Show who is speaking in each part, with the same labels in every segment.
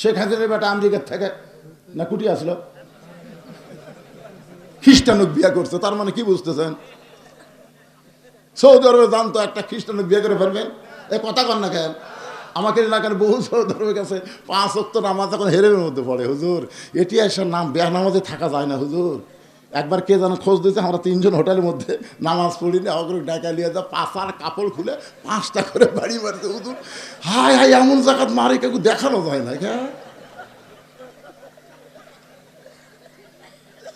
Speaker 1: শেখ হাসিনার বেটা আমেরিকার থেকে না কুটি আসলো? খ্রিস্টানক বিয়ে করছে, তার মানে কি বুঝতেছেন? সৌদি আরবে জানতো একটা খ্রিস্টানক বিয়ে করে ফেলবেন এ কথা কর না কেন? আমাকে এলাকার বহু সৌদি আরবের কাছে পাঁচ অক্ত নামাজ এখন হেরেমের মধ্যে পড়ে, হুজুর। এটি এসব নাম বেয়া নামাজে থাকা যায় না, হুজুর। একবার কে যেন খোঁজ দিয়েছে, আমরা তিনজন হোটেলের মধ্যে নামাজ পড়িনি আমাকে ডাকা নিয়ে যা পাশার কাপড় খুলে পাঁচটা করে বাড়ি মারতে হুজুর। হাই হাই এমন জায়গাত মারে কেউ দেখানো যায় না হ্যাঁ?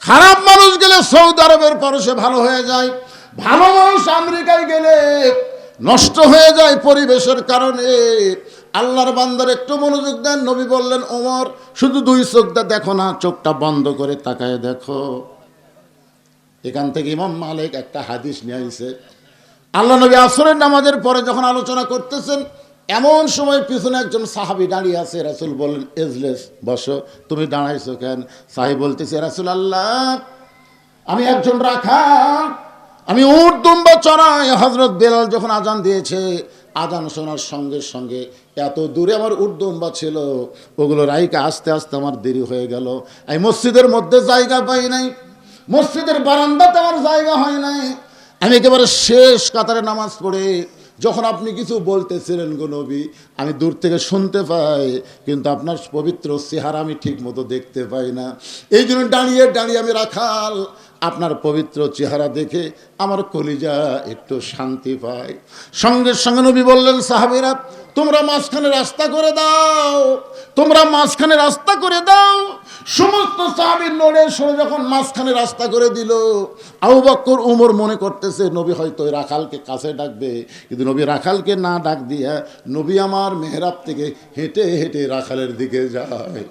Speaker 1: খারাপ মানুষ গেলে সৌদি আরবের পর সে ভালো হয়ে যায়, ভালো মানুষ আমেরিকায় গেলে নষ্ট হয়ে যায় পরিবেশের কারণে। আল্লাহর বান্দার একটু মনোযোগ দেন, নবী বললেন, ওমর, শুধু দুই চোখটা দেখো না, চোখটা বন্ধ করে তাকায় দেখো। এখান থেকে ইমাম মালিক একটা হাদিস নিয়ে আইছে। আল্লাহ নবী আসরের নামাজের পরে যখন আলোচনা করতেছেন, এমন সময় পিছনে একজন সাহাবি দাঁড়িয়ে আছে, রাসুল বলেন এজলেস, বসো। তুমি দাঁড়াইছো কেন? সাহেব বলতেছে, রাসুল আল্লাহ, আমি একজন রাখাল। আমি উট, দুম্বা চড়াই। হজরত বেলাল যখন আজান দিয়েছে, আজান শোনার সঙ্গে সঙ্গে এত দূরে আমার উর্দুম্বা ছিল। ওগুলো রাইকে আস্তে আস্তে আমার দেরি হয়ে গেল। আমি মসজিদের মধ্যে জায়গা পাই নাই। মসজিদের বারান্দাতে আমার জায়গা হয় নাই। আমি একেবারে শেষ কাতারে নামাজ পড়ে, যখন আপনি কিছু বলতেছিলেন গো নবী, আমি দূর থেকে শুনতে পাই, কিন্তু আপনার পবিত্র চেহারা আমি ঠিক মতো দেখতে পাই না। এই জন্য দাঁড়িয়ে দাঁড়িয়ে আমি রাখাল, আপনার পবিত্র চেহারা দেখে আমার কলিজা একটু শান্তি পায়। সঙ্গে সঙ্গে নবী বললেন, সাহাবিরা, তোমরা মাঝখানে রাস্তা করে দাও, তোমরা মাঝখানে রাস্তা করে দাও সমস্ত সাহাবির নড়ে সরে যখন মাঝখানে রাস্তা করে দিল, আবু বক্কর, উমর মনে করতেছে, নবী হয়তো রাখালকে কাছে ডাকবে। কিন্তু নবী রাখালকে না ডাক দিয়া নবী আমার মেহরাব থেকে হেঁটে হেঁটে রাখালের দিকে যায়।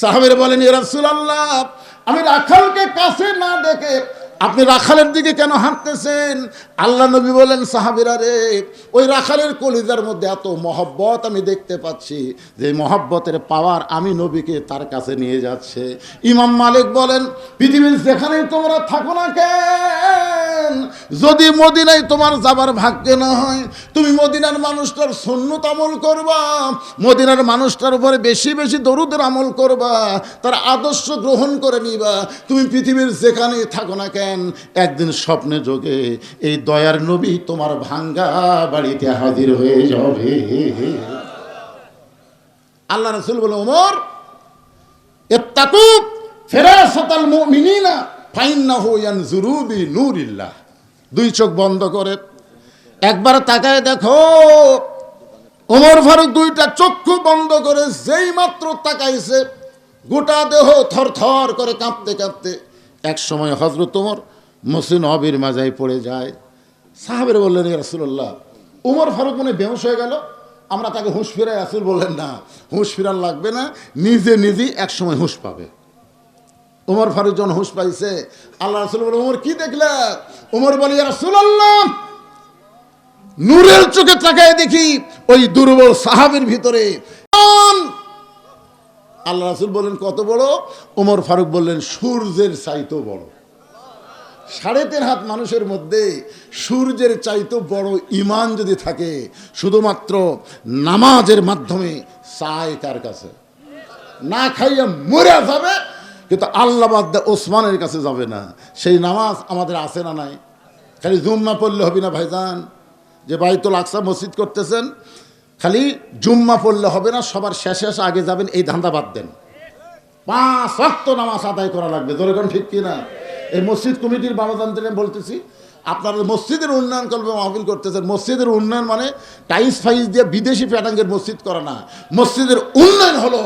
Speaker 1: সাহাবের বলেন রাসূলুল্লাহ, আমি রাখালকে কাছে না ডেকে আপনি রাখালের দিকে কেন হাঁটতেছেন? আল্লাহ নবী বলেন, সাহাবিরা রে, ওই রাখালের কলিজার মধ্যে এত মহব্বত আমি দেখতে পাচ্ছি, যে মহব্বতের পাওয়ার আমি নবীকে তার কাছে নিয়ে যাচ্ছে। ইমাম মালিক বলেন, পৃথিবীর যেখানেই তোমরা থাকো না কেন, যদি মদিনায় তোমার যাবার ভাগ্যে না হয়, তুমি মদিনার মানুষটার সন্ন্যত আমল করবা, মদিনার মানুষটার উপরে বেশি বেশি দরুদের আমল করবা, তার আদর্শ গ্রহণ করে নিবা, তুমি পৃথিবীর যেখানেই থাকো না কেন একদিন স্বপ্নে যোগে এই দয়ার নবী তোমার ভাঙ্গা বাড়িতে হাজির হয়ে যাবে। আল্লাহ রসুল বলে ওমর দুই চোখ বন্ধ করে, একবার তাকায় দেখো, ওমর ফারুক দুইটা চক্ষু বন্ধ করে যেই মাত্র তাকাইছে, গোটা দেহ থর থর করে কাঁপতে কাঁপতে এক সময় হজরত ওমর মসিন অবির মাজায় পড়ে যায়। সাহাবের বললেন রাসুল্লাহ উমর ফারুক মনে বেহস হয়ে গেল। আমরা তাকে হুঁশ ফিরাই, রাসুল বললেন, না, হুঁশ ফিরার লাগবে না, নিজে নিজেই এক সময় হুঁশ পাবে। উমর ফারুক যখন হুঁশ পাইছে, আল্লাহ রাসুল বলে উমর, কি দেখলে? উমর বলি রাসুল্লাহ নূরের চোখে তাকায় দেখি, ওই দুর্বল সাহাবের ভিতরে? আল্লাহ রাসুল বললেন, কত বড়? ওমর ফারুক বললেন, সূর্যের চাইতো বড়। সাড়ে তিন হাত মানুষের মধ্যে সূর্যের চাইতো বড় ইমান যদি থাকে, শুধুমাত্র নামাজের মাধ্যমে চায় কার কাছে? না খাইয়া মরে যাবে, কিন্তু আল্লাহ বাদ ওসমানের কাছে যাবে না। সেই নামাজ আমাদের আছে না নাই? খালি জুম্মা পড়লে হবে না ভাইজান? যে বাইতুল আকসা মসজিদ করতেছেন খালি জুম্মা পড়লে হবে না, সবার শেষে শেষে আগে যাবেন, এই ধান্দা বাদ দেন। পাঁচ অক্ত নামাজ আদায় করা লাগবে যেরকম ঠিক কিনা? এই মসজিদ কমিটির বাবাদান্তরে বলতেছি, আপনারা মসজিদের উন্নয়ন করবে মাহফিল করতেছেন। মসজিদের উন্নয়ন মানে টাইস ফাইস দিয়ে বিদেশি প্যাটাঙ্গের মসজিদ করা না। মসজিদের উন্নয়ন হলো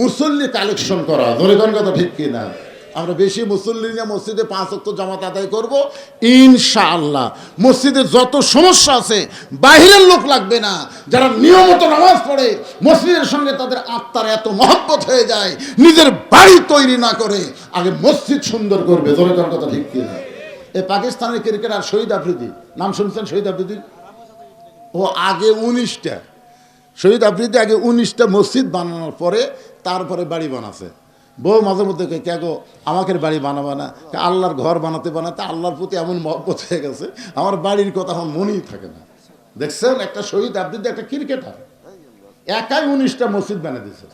Speaker 1: মুসল্লি কালেকশন করা যেরকম কথা ঠিক কিনা? আমরা বেশি মুসল্লি নিয়ে মসজিদে পাঁচ অক্ত জামাত আদায় করব। ইনশাআল্লাহ। মসজিদে যত সমস্যা আছে, বাহিরের লোক লাগবে না। যারা নিয়মিত নামাজ পড়ে, মসজিদের সঙ্গে তাদের আত্মার এত মহব্বত হয়ে যায়, নিজের বাড়ি তৈরি না করে আগে মসজিদ সুন্দর করবে। দরকার কথা ঠিক কিনা? এই পাকিস্তানের ক্রিকেটার শহীদ আফ্রিদি, নাম শুনছেন শহীদ আফ্রিদি? ও আগে উনিশটা। শহীদ আফ্রিদি আগে উনিশটা মসজিদ বানানোর পরে তারপরে বাড়ি বানাছে। বউ মাঝে মধ্যে কে গো, আমাকে বাড়ি বানাবে না? আল্লাহর ঘর বানাতে বানাতে আল্লাহর প্রতি এমন মহব্বত হয়ে গেছে, আমার বাড়ির কথা আমার মনেই থাকে না। দেখছেন, একটা শহীদ আবৃত্তি একটা ক্রিকেটার। একাই উনিশটা মসজিদ বানিয়ে দিয়েছে।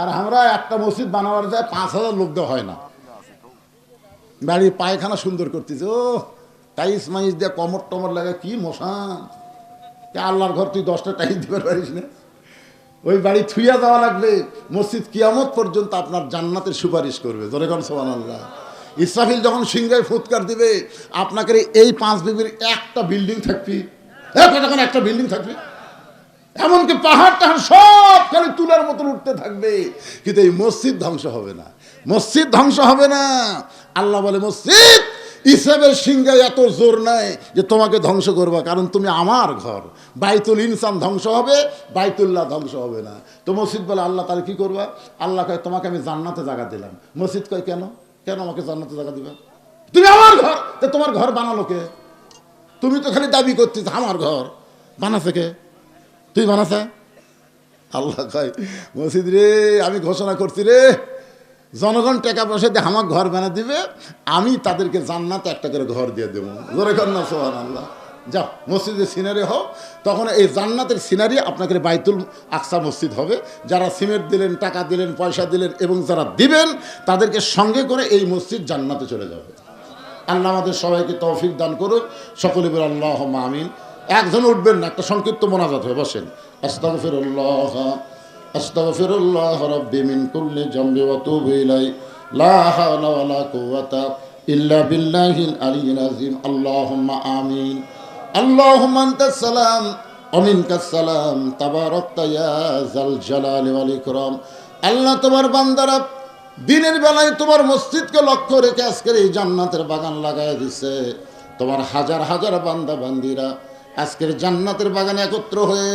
Speaker 1: আর আমরা একটা মসজিদ বানাবার যায় পাঁচ হাজার লোক দেওয়া হয় না। বাড়ির পায়খানা সুন্দর করতেছে, ও টাইস মাইস দিয়ে কমর টমর লাগে কি মশা। আল্লাহর ঘর, তুই দশটা টাইস দিতে পারিস না? ওই বাড়ি থুইয়া দেওয়া লাগবে মসজিদ কিয়ামত পর্যন্ত আপনার জান্নাতের সুপারিশ করবে। জোরে কন সোহান আল্লাহ ইসরাফিল যখন সিংহায় ফুৎকার দিবে, আপনাকে এই পাঁচ বিবির একটা বিল্ডিং থাকবি। তখন একটা বিল্ডিং থাকবে? এমনকি পাহাড় টাহাড় সব খালি তুলার মতন উঠতে থাকবে। কিন্তু এই মসজিদ ধ্বংস হবে না। মসজিদ ধ্বংস হবে না। আল্লাহ বলে, মসজিদ ইসলামের সিংহায় এত জোর নাই যে তোমাকে ধ্বংস করবা, কারণ তুমি আমার ঘর। বাইতুল ইনসান ধ্বংস হবে, বাইতুল্লাহ ধ্বংস হবে না। তো মসজিদ বলে, আল্লাহ তাহলে কি করবা? আল্লাহ কয়, তোমাকে আমি জান্নাতে জায়গা দিলাম। মসজিদ কয়, কেন? কেন আমাকে জান্নাতে জায়গা দিবা? তুমি আমার ঘর। তো তোমার ঘর বানালো কে? তুমি তো খালি দাবি করছিস আমার ঘর। বানাছে কে? তুই বানাছে? আল্লাহ কয়, মসজিদ রে, আমি ঘোষণা করছি রে। জনগণ টাকা পয়সা দিয়ে আমার ঘর বানা দিবে, আমি তাদেরকে জান্নাতে একটা করে ঘর দিয়ে দেবো। জোরে কর সোহান আল্লাহ যাও মসজিদের সিনারি হোক তখন এই জান্নাতের সিনারি আপনাকে বাইতুল আকসা মসজিদ হবে। যারা সিমেন্ট দিলেন, টাকা দিলেন, পয়সা দিলেন এবং যারা দিবেন, তাদেরকে সঙ্গে করে এই মসজিদ জান্নাতে চলে যাবে। আল্লাহ আমাদের সবাইকে তৌফিক দান করুক। সকলে বলে আল্লাহ আমিন। একজন উঠবেন না, একটা সংক্ষিপ্ত মোনাজাত হয়ে, বসেন। আস্তাগফিরুল্লাহ। কুল্লি জামবি ওয়া তুবু ইলাই লা হাওলা ওয়া লা কুওয়াতা ইল্লা বিল্লাহিল আলিয়্যিল আযীম। আল্লাহুম্মা আমিন। আল্লাহুম্মা আনতাস সালাম ওয়া মিনকাস সালাম। তাবারাকতা ইয়া যাল জালালি ওয়াল ইকরাম। আল্লাহ তোমার বান্দারা দিনের বেলায় তোমার মসজিদকে লক্ষ্য রেখে আজকের এই জান্নাতের বাগান লাগাই দিছে। তোমার হাজার হাজার বান্দা বান্দিরা আজকের জান্নাতের বাগানে একত্র হয়ে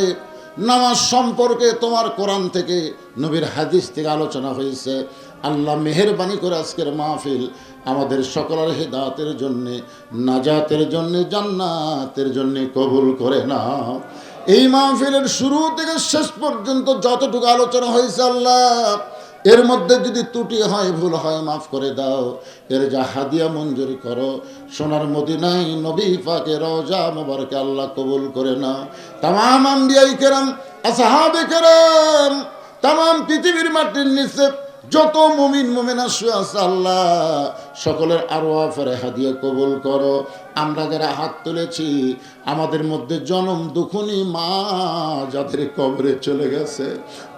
Speaker 1: নামাজ সম্পর্কে তোমার কোরআন থেকে, নবীর হাদিস থেকে আলোচনা হয়েছে। আল্লাহ মেহরবানি করে আজকের মাহফিল আমাদের সকলের হেদাতের জন্যে, নাজাতের জন্য, জান্নাতের জন্য কবুল করে না এই মাহফিলের শুরু থেকে শেষ পর্যন্ত যতটুকু আলোচনা হয়েছে আল্লাহ এর মধ্যে যদি ত্রুটি হয়, ভুল হয়, মাফ করে দাও। এর যা হাদিয়া মঞ্জুর করো। সোনার মদিনাই নবী পাকে রওজা মোবারকে আল্লাহ কবুল করে নাও। তাম আম্বিয়াই কেরাম আসাহাবে কেরাম তাম পৃথিবীর মাটির নিচে যত মুমিন, মুমিনা শুয়ে আল্লাহ, সকলের আরও আফারে হাদিয়া কবুল করো। আমরা যারা হাত তুলেছি, আমাদের মধ্যে জনম দুখুনি মা যাদের কবরে চলে গেছে।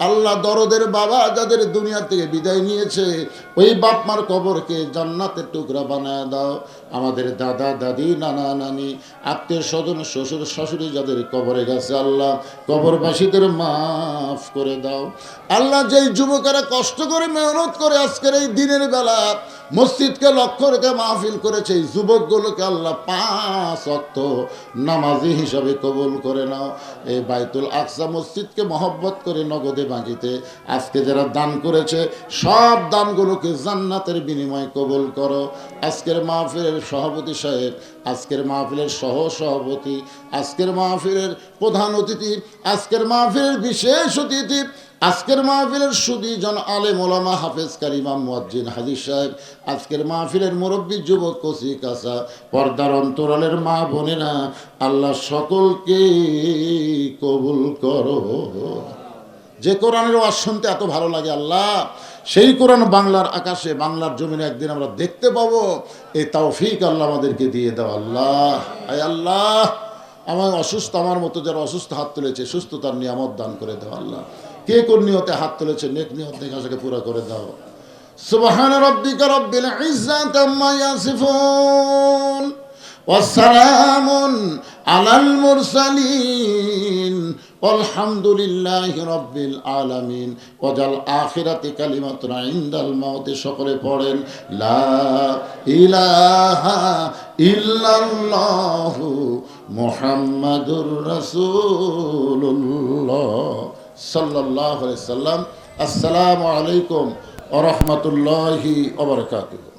Speaker 1: আল্লাহ দরদের বাবা যাদের দুনিয়া থেকে বিদায় নিয়েছে, ওই বাপ মার কবরকে জান্নাতের টুকরা বানায় দাও। আমাদের দাদা, দাদি, নানা, নানি, আত্মীয় স্বজন, শ্বশুর, শাশুড়ি যাদের কবরে গেছে, আল্লাহ কবরবাসীদের মাফ করে দাও। আল্লাহ যেই যুবকেরা কষ্ট করে মেহনত করে আজকের এই দিনের বেলা মসজিদকে লক্ষ্য রেখে মাহফিল করেছে যুবকগুলোকে আল্লাহ পাঁচ অক্ত নামাজি হিসাবে কবুল করে নাও। এই বাইতুল আকসা মসজিদকে মহব্বত করে নগদে বাঁকিতে আজকে যারা দান করেছে, সব দানগুলোকে জান্নাতের বিনিময় কবুল করো। আজকের মাহফিলের সভাপতি সাহেব, আজকের মাহফিলের সহ সভাপতি আজকের মাহফিলের প্রধান অতিথি, আজকের মাহফিলের বিশেষ অতিথি আজকের মাহফিলের সুদি জন আলে মোলামা হাফেজ কারিমা মুয়াজ্জিন হাজির সাহেব, আজকের মাহফিলের মুরব্বী যুবক কচি কাসা পর্দার অন্তরালের মা বোনেরা, আল্লাহ সকলকে কবুল করো। যে কোরআনের ওয়াজ শুনতে এত ভালো লাগে আল্লাহ, সেই কোরআন বাংলার আকাশে, বাংলার জমিনে একদিন আমরা দেখতে পাবো। এই তৌফিক আল্লাহ আমাদেরকে দিয়ে দাও আল্লাহ। আয় আল্লাহ আমার অসুস্থ, আমার মতো যারা অসুস্থ হাত তুলেছে, সুস্থতার নিয়ামত দান করে দাও আল্লাহ। কে কোন নিয়তে হাত তুলেছে? নেক নিয়ত দেখে আশাকে পুরো করে দাও। সুবহান রব্বিকা রব্বিল ইজ্জাতি আম্মা ইয়াসিফুন। ওয়া সালামুন আলাল মুরসালিন। আলহামদুলিল্লাহি রব্বিল আলামিন। ওয়াজাল আখিরাতি কালিমাতুন ইনদাল মাউতি। সকলে পড়েন, লা ইলাহা ইল্লাল্লাহু মুহাম্মাদুর রাসূলুল্লাহ। আলাইহি সাল্লাম আসসালামু আলাইকুম ওয়া রাহমাতুল্লাহি ওয়া বারাকাতুহু।